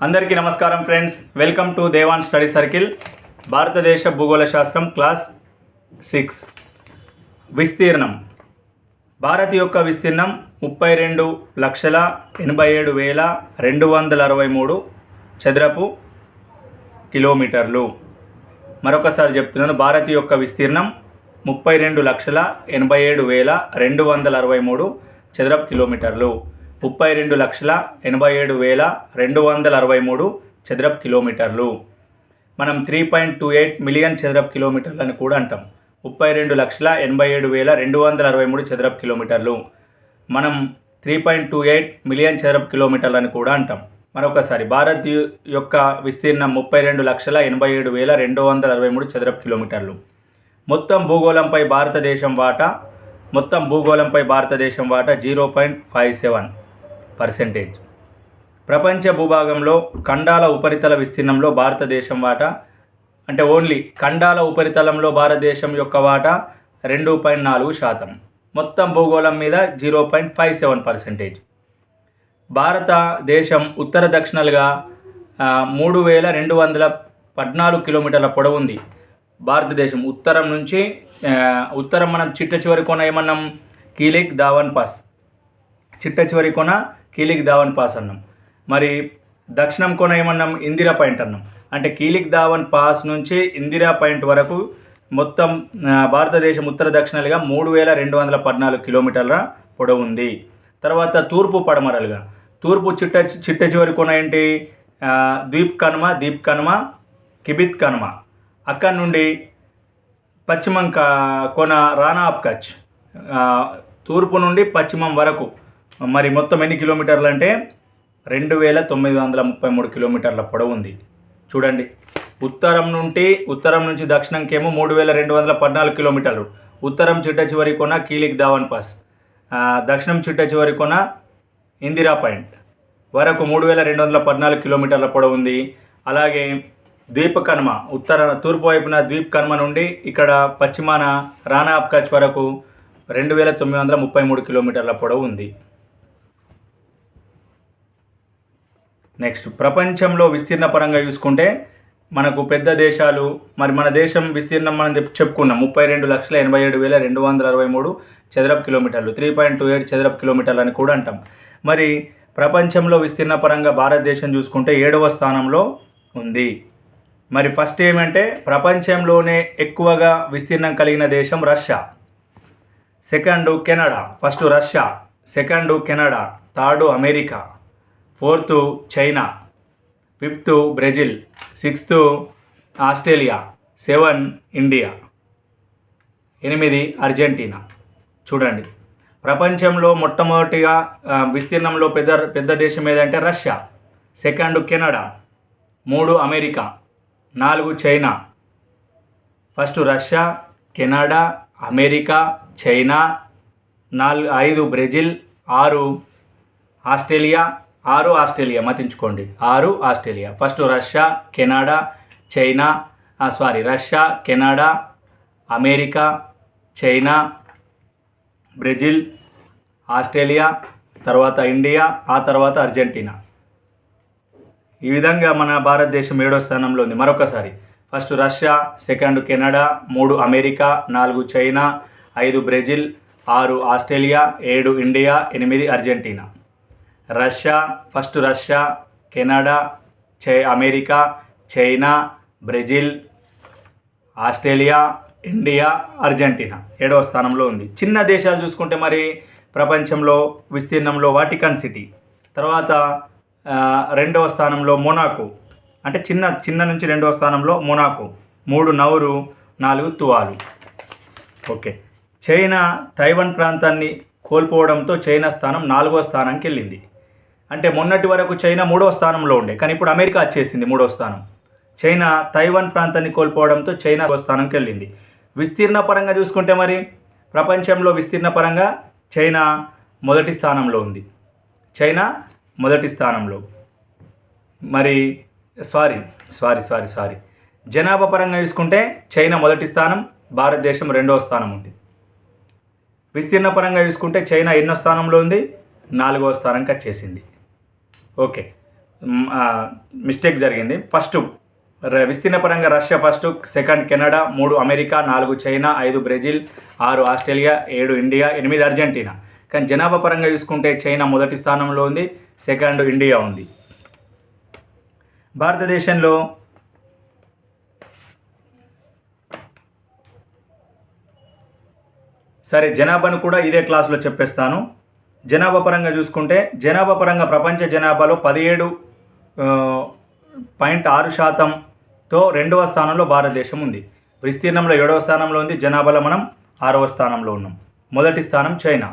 అందరికీ నమస్కారం friends. Welcome to Devan study circle భారతదేశ భూగోళ శాస్త్రం క్లాస్ సిక్స్. విస్తీర్ణం. భారత్ యొక్క విస్తీర్ణం ముప్పై రెండు లక్షల ఎనభై ఏడు వేల రెండు వందల అరవై మూడు చదరపు కిలోమీటర్లు. మరొకసారి చెప్తున్నాను భారత్ యొక్క విస్తీర్ణం ముప్పై రెండు లక్షల ఎనభై ఏడు వేల రెండు వందల అరవై మూడు చదరపు కిలోమీటర్లు. ముప్పై రెండు లక్షల ఎనభై ఏడు వేల రెండు వందల అరవై మూడు చదరపు కిలోమీటర్లు. మనం three point two eight million చదరపు కిలోమీటర్లు అని కూడా అంటాం. ముప్పై రెండు లక్షల ఎనభై ఏడు వేల రెండు వందల అరవై మూడు చదరపు కిలోమీటర్లు. మనం three point two eight million చదరపు కిలోమీటర్లు అని కూడా అంటాం. మరొకసారి భారత్ యొక్క విస్తీర్ణం ముప్పై రెండు లక్షల ఎనభై ఏడు వేల రెండు వందల అరవై మూడు చదరపు కిలోమీటర్లు. మొత్తం భూగోళంపై భారతదేశం వాటా మొత్తం భూగోళంపై భారతదేశం వాటా zero point five seven. Percentage. ప్రపంచ భూభాగంలో ఖండాల ఉపరితల విస్తీర్ణంలో భారతదేశం వాటా అంటే ఓన్లీ ఖండాల ఉపరితలంలో భారతదేశం యొక్క వాటా రెండు పాయింట్ నాలుగు శాతం. మొత్తం భూగోళం మీద zero point five seven percentage. భారతదేశం ఉత్తర దక్షిణాలుగా మూడు వేల రెండు వందల పద్నాలుగు కిలోమీటర్ల పొడవు ఉంది. భారతదేశం ఉత్తరం నుంచి ఉత్తరం మనం చిట్ట చివరి కొన ఏమన్నాం? Kilik Dawan pass. చిట్ట చివరి కొన కీలిక్ ధావన్ పాస్ అన్నాం. మరి దక్షిణం కొన ఏమన్నాం? ఇందిరా పాయింట్ అన్నాం. అంటే కీలిక్ ధావన్ పాస్ నుంచి ఇందిరా పాయింట్ వరకు మొత్తం భారతదేశం ఉత్తర దక్షిణాలుగా మూడు వేల రెండు వందల పద్నాలుగు కిలోమీటర్ల పొడవు ఉంది. తర్వాత తూర్పు పడమరలుగా. తూర్పు చిట్ట చిట్ట చివరి కొన ఏంటి? ద్వీప్ కనుమ దీప్ కనుమ కిబిత్ కనుమ. అక్కడి నుండి పశ్చిమం కా కొన రానా ఆఫ్ కచ్ తూర్పు నుండి పశ్చిమం వరకు. మరి మొత్తం ఎన్ని కిలోమీటర్లు అంటే రెండు వేల తొమ్మిది వందల ముప్పై మూడు కిలోమీటర్ల పొడవు ఉంది. చూడండి. ఉత్తరం నుండి ఉత్తరం నుంచి దక్షిణంకేమో మూడు వేల రెండు వందల పద్నాలుగు కిలోమీటర్లు. ఉత్తరం చిట్ట చివరి కొన కీలిక్ దావన్ పాస్. దక్షిణం చిట్ట చివరి కొన ఇందిరా పాయింట్. వరకు మూడు వేల రెండు వందల పద్నాలుగు కిలోమీటర్ల పొడవు ఉంది. అలాగే ద్వీప కనుమ ఉత్తర తూర్పు వైపున ద్వీప్ కనుమ నుండి ఇక్కడ పశ్చిమాన రానా ఆఫ్ వరకు రెండు వేల తొమ్మిది వందల ముప్పై మూడు కిలోమీటర్ల పొడవు ఉంది. నెక్స్ట్ ప్రపంచంలో విస్తీర్ణ పరంగా చూసుకుంటే మనకు పెద్ద దేశాలు మరి మన దేశం విస్తీర్ణం మనం చెప్- చెప్పుకున్నాం. ముప్పై రెండు లక్షల ఎనభై ఏడు వేల రెండు వందల అరవై మూడు చదరపు కిలోమీటర్లు త్రీ పాయింట్ టూ ఎయిట్ చదరపు కిలోమీటర్లు అని కూడా అంటాం. మరి ప్రపంచంలో విస్తీర్ణ పరంగా భారతదేశం చూసుకుంటే ఏడవ స్థానంలో ఉంది. మరి ఫస్ట్ ఏమంటే ప్రపంచంలోనే ఎక్కువగా విస్తీర్ణం కలిగిన దేశం Russia. Second Canada. First Russia. Second Canada. Third America. Fourth China fifth Brazil sixth Australia seven India ఎనిమిది అర్జెంటీనా. చూడండి. ప్రపంచంలో మొట్టమొదటిగా విస్తీర్ణంలో పెద్ద పెద్ద దేశం ఏదంటే రష్యా సెకండ్ కెనడా మూడు అమెరికా నాలుగు China. First Russia Canada America China నాలుగు ఐదు బ్రెజిల్ ఆరు ఆస్ట్రేలియా ఆరు ఆస్ట్రేలియా మతించుకోండి. ఆరు Australia. First Russia Canada China sorry Russia Canada America China Brazil Australia తర్వాత ఇండియా ఆ తర్వాత అర్జెంటీనా. ఈ విధంగా మన భారతదేశం ఏడో స్థానంలో ఉంది. మరొకసారి. ఫస్ట్ రష్యా సెకండ్ కెనడా మూడు అమెరికా నాలుగు చైనా ఐదు బ్రెజిల్ ఆరు ఆస్ట్రేలియా ఏడు ఇండియా ఎనిమిది Argentina. Russia first Russia Canada చై America China Brazil Australia India Argentina ఏడవ స్థానంలో ఉంది. చిన్న దేశాలు చూసుకుంటే మరి ప్రపంచంలో విస్తీర్ణంలో వాటికన్ సిటీ. తర్వాత రెండవ స్థానంలో మొనాకో. అంటే చిన్న చిన్న నుంచి రెండవ స్థానంలో మొనాకో. మూడు నౌరు నాలుగు తువాలు. ఓకే. చైనా తైవాన్ ప్రాంతాన్ని కోల్పోవడంతో చైనా స్థానం నాలుగో స్థానానికి వెళ్ళింది. అంటే మొన్నటి వరకు చైనా మూడో స్థానంలో ఉండే కానీ ఇప్పుడు అమెరికా వచ్చేసింది మూడో స్థానం. చైనా తైవాన్ ప్రాంతాన్ని కోల్పోవడంతో చైనా స్థానంకి వెళ్ళింది. విస్తీర్ణ పరంగా చూసుకుంటే మరి ప్రపంచంలో విస్తీర్ణ పరంగా చైనా మొదటి స్థానంలో ఉంది. చైనా మొదటి స్థానంలో. మరి సారీ సారీ సారీ సారీ. జనాభా పరంగా చూసుకుంటే చైనా మొదటి స్థానం భారతదేశం రెండవ స్థానం ఉంది. విస్తీర్ణ పరంగా చూసుకుంటే చైనా ఎన్నో స్థానంలో ఉంది నాలుగవ స్థానంకి వచ్చేసింది. ఓకే. మిస్టేక్ జరిగింది. ఫస్ట్ విస్తీర్ణ పరంగా రష్యా ఫస్ట్ సెకండ్ కెనడా మూడు అమెరికా నాలుగు చైనా ఐదు బ్రెజిల్ ఆరు ఆస్ట్రేలియా ఏడు ఇండియా ఎనిమిది అర్జెంటీనా. కానీ జనాభా పరంగా చూసుకుంటే చైనా మొదటి స్థానంలో ఉంది సెకండ్ ఇండియా ఉంది. భారతదేశంలో సరే జనాభాను కూడా ఇదే క్లాస్లో చెప్పేస్తాను. జనాభా పరంగా చూసుకుంటే జనాభా పరంగా ప్రపంచ జనాభాలో పదిహేడు పాయింట్ ఆరు శాతంతో రెండవ స్థానంలో భారతదేశం ఉంది. విస్తీర్ణంలో ఏడవ స్థానంలో ఉంది జనాభాలో మనం ఆరవ స్థానంలో ఉన్నాం. మొదటి స్థానం China.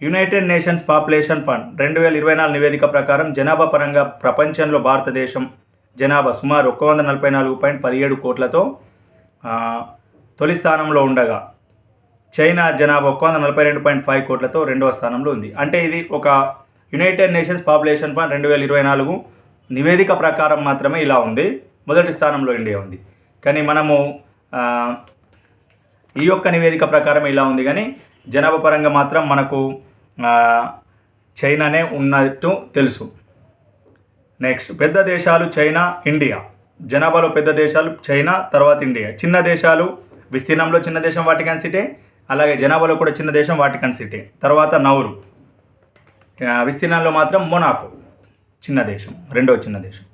United Nations population fund రెండు వేల ఇరవై నాలుగు నివేదిక ప్రకారం జనాభా పరంగా ప్రపంచంలో భారతదేశం జనాభా సుమారు ఒక్క వంద నలభై నాలుగు పాయింట్ పదిహేడు కోట్లతో తొలి స్థానంలో ఉండగా చైనా జనాభా ఒక్క వంద నలభై రెండు పాయింట్ ఫైవ్ కోట్లతో రెండవ స్థానంలో ఉంది. అంటే ఇది ఒక యునైటెడ్ నేషన్స్ పాపులేషన్ ఫండ్ రెండు వేల ఇరవై నాలుగు నివేదిక ప్రకారం మాత్రమే ఇలా ఉంది. మొదటి స్థానంలో ఇండియా ఉంది. కానీ మనము ఈ యొక్క నివేదిక ప్రకారం ఇలా ఉంది. కానీ జనాభా పరంగా మాత్రం మనకు చైనానే ఉన్నట్టు తెలుసు. నెక్స్ట్ పెద్ద దేశాలు చైనా ఇండియా. జనాభాలో పెద్ద దేశాలు చైనా తర్వాత ఇండియా. చిన్న దేశాలు విస్తీర్ణంలో చిన్న దేశం వాటికన్ సిటీ అలాగే జనాభాలో కూడా చిన్న దేశం వాటికన్ సిటీ. తర్వాత నౌరు. విస్తీర్ణంలో మాత్రం మొనాకో. చిన్న దేశం రెండో చిన్న దేశం.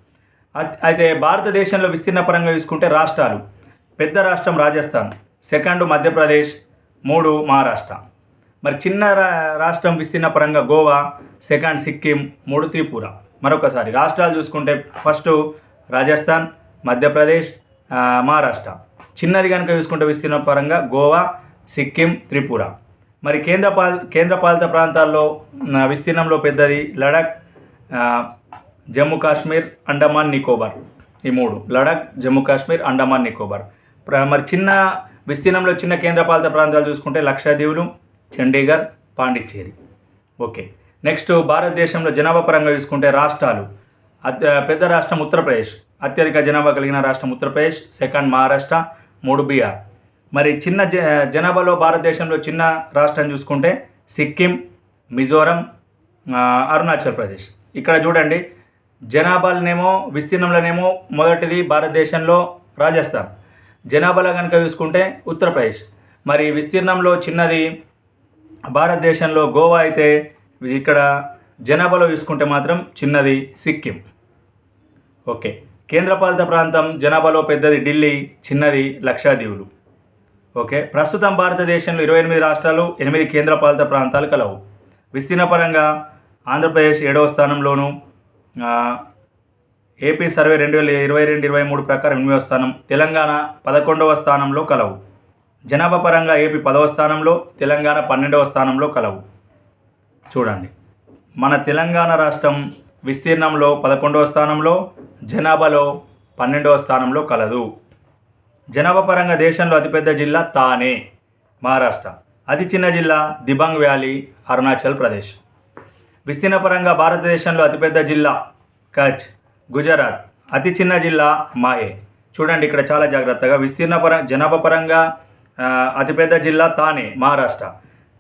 అయితే భారతదేశంలో విస్తీర్ణ పరంగా చూసుకుంటే రాష్ట్రాలు. పెద్ద రాష్ట్రం రాజస్థాన్ సెకండ్ మధ్యప్రదేశ్ మూడు మహారాష్ట్ర. మరి చిన్న రా- రాష్ట్రం విస్తీర్ణ పరంగా గోవా సెకండ్ సిక్కిం మూడు త్రిపుర. మరొకసారి రాష్ట్రాలు చూసుకుంటే ఫస్ట్ రాజస్థాన్ మధ్యప్రదేశ్ మహారాష్ట్ర. చిన్నది కనుక చూసుకుంటే విస్తీర్ణ పరంగా గోవా సిక్కిం త్రిపుర. మరి కేంద్ర పాల్ కేంద్రపాలిత ప్రాంతాల్లో విస్తీర్ణంలో పెద్దది లడక్ జమ్మూ కాశ్మీర్ అండమాన్ నికోబార్. ఈ మూడు లడక్ జమ్మూ కాశ్మీర్ అండమాన్ నికోబార్. ప్ర- మరి చిన్న విస్తీర్ణంలో చిన్న కేంద్రపాలిత ప్రాంతాలు చూసుకుంటే లక్షాదీవులు చండీగఢ్ పాండిచ్చేరి. ఓకే. నెక్స్ట్ భారతదేశంలో జనాభా పరంగా చూసుకుంటే రాష్ట్రాలు. అత్య పెద్ద రాష్ట్రం ఉత్తరప్రదేశ్. అత్యధిక జనాభా కలిగిన రాష్ట్రం ఉత్తరప్రదేశ్ సెకండ్ మహారాష్ట్ర మూడు బీహార్. మరి చిన్న జ జనాభాలో భారతదేశంలో చిన్న రాష్ట్రం చూసుకుంటే సిక్కిం మిజోరం అరుణాచల్ ప్రదేశ్. ఇక్కడ చూడండి జనాభాలనేమో విస్తీర్ణంలోనేమో మొదటిది భారతదేశంలో రాజస్థాన్. జనాభాలో కనుక చూసుకుంటే ఉత్తరప్రదేశ్. మరి విస్తీర్ణంలో చిన్నది భారతదేశంలో గోవా అయితే ఇక్కడ జనాభాలో చూసుకుంటే మాత్రం చిన్నది సిక్కిం. ఓకే. కేంద్రపాలిత ప్రాంతం జనాభాలో పెద్దది ఢిల్లీ చిన్నది లక్షాదీవులు. ఓకే. ప్రస్తుతం భారతదేశంలో ఇరవై ఎనిమిది రాష్ట్రాలు ఎనిమిది కేంద్రపాలిత ప్రాంతాలు కలవు. విస్తీర్ణపరంగా ఆంధ్రప్రదేశ్ ఏడవ స్థానంలోను ఏపీ సర్వే రెండు వేల ఇరవై రెండు ఇరవై మూడు ప్రకారం ఎనిమిదవ స్థానం తెలంగాణ పదకొండవ స్థానంలో కలవు. జనాభా పరంగా ఏపీ పదవ స్థానంలో తెలంగాణ పన్నెండవ స్థానంలో కలవు. చూడండి. మన తెలంగాణ రాష్ట్రం విస్తీర్ణంలో పదకొండవ స్థానంలో జనాభాలో పన్నెండవ స్థానంలో కలదు. జనాభా పరంగా దేశంలో అతిపెద్ద జిల్లా తానే మహారాష్ట్ర. అతి చిన్న జిల్లా దిబాంగ్ వ్యాలీ అరుణాచల్ ప్రదేశ్. విస్తీర్ణ పరంగా భారతదేశంలో అతిపెద్ద జిల్లా కచ్ గుజరాత్. అతి చిన్న జిల్లా మాయే. చూడండి ఇక్కడ చాలా జాగ్రత్తగా. విస్తీర్ణ పర జనాభా పరంగా అతిపెద్ద జిల్లా తానే మహారాష్ట్ర.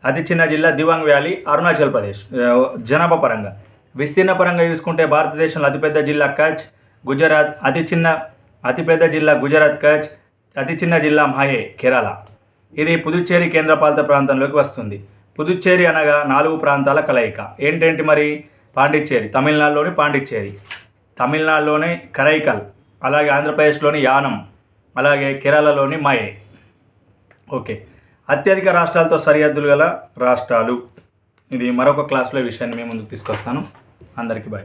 అతి చిన్న జిల్లా దివాంగ్ వ్యాలీ అరుణాచల్ ప్రదేశ్. ఆ, జనాభా పరంగా విస్తీర్ణ పరంగా చూసుకుంటే భారతదేశంలో అతిపెద్ద జిల్లా కచ్ గుజరాత్. అతి చిన్న అతిపెద్ద జిల్లా గుజరాత్ కచ్. అతి చిన్న జిల్లా మాయే కేరళ. ఇది పుదుచ్చేరి కేంద్రపాలిత ప్రాంతంలోకి వస్తుంది. పుదుచ్చేరి అనగా నాలుగు ప్రాంతాల కలయిక. ఏంటేంటి మరి? పాండిచ్చేరి తమిళనాడులోని పాండిచ్చేరి. తమిళనాడులోని కరైకల్ అలాగే ఆంధ్రప్రదేశ్లోని యానం అలాగే కేరళలోని మాయే. ఓకే. అత్యధిక రాష్ట్రాలతో సరిహద్దులు గల రాష్ట్రాలు. ఇది మరొక క్లాస్లో విషయాన్ని మేము ముందుకు తీసుకొస్తాను. అందరికీ బాయ్.